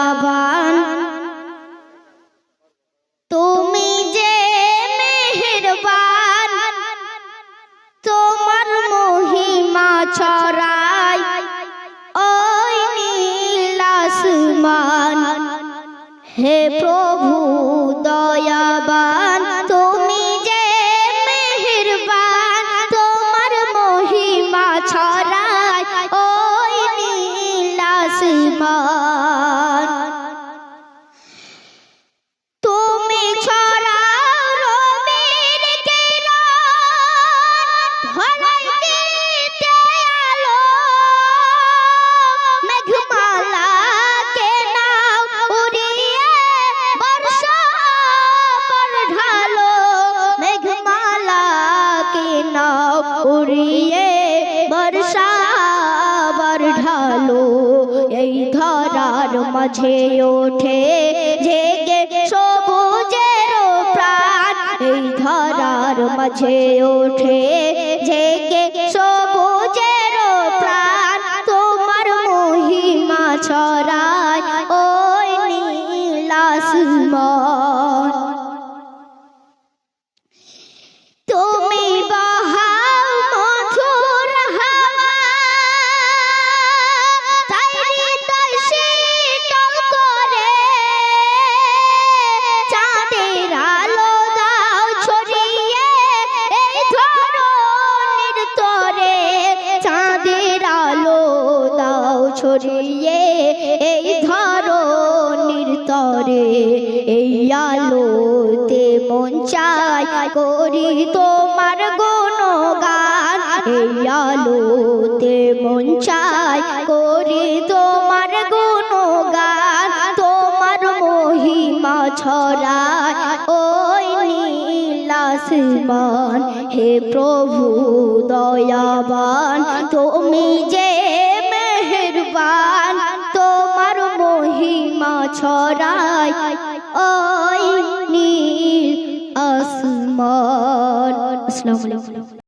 দয়াবান তুমি যে মেহেরবান তোমার মহিমা ছড়াই ওই নীল আসমান। হে প্রভু উড়িয়ে বর্ষা বর ঢালো। এই ধরার মাঝে ওঠে জেগে সবুজের প্রাণ। এই ধরার মাঝে ওঠে জেগে সবুজের ছড়িয়ে, এই ধরনের তরে এই আলোতে মন করি তোমার গুণগান। এই আলোতে চাই করি তোমার গুণগান। তোমার মহিমা ছড়ায় ওই হে প্রভু দয়াবান, তুমি যে ছড়ায় ওই নীল আসমান। আসসালামু আলাইকুম।